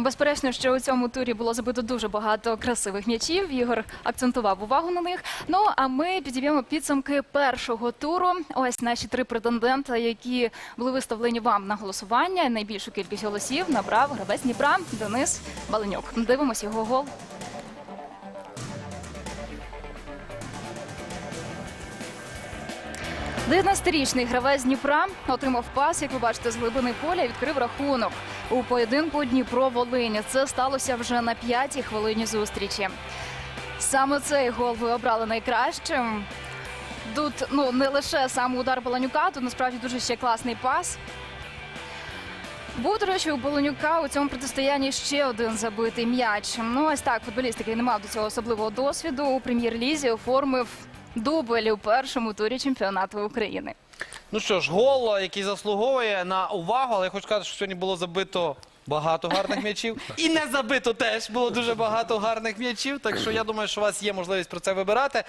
Безперечно, що у цьому турі було забито дуже багато красивих м'ячів. Ігор акцентував увагу на них. Ну а ми підіб'ємо підсумки першого туру. Ось наші три претендента, які були виставлені вам на голосування. Найбільшу кількість голосів набрав гравець Дніпра Денис Баленюк. Дивимось його гол. Дев'ятнадцятирічний гравець Дніпра отримав пас, як ви бачите, з глибини поля і відкрив рахунок у поєдинку Дніпро Волині. Це сталося вже на п'ятій хвилині зустрічі. Саме цей гол ви обрали найкращим. Тут ну не лише сам удар Баланюка, тут насправді дуже ще класний пас. Був, до речі, у Баланюка у цьому протистоянні ще один забитий м'яч. Ну, ось так, футболіст, який не мав до цього особливого досвіду у прем'єр-лізі, оформив дубль у першому турі чемпіонату України. Ну що ж, гол, який заслуговує на увагу, але я хочу сказати, що сьогодні було забито багато гарних м'ячів. І не забито теж було дуже багато гарних м'ячів. Так що я думаю, що у вас є можливість про це вибирати.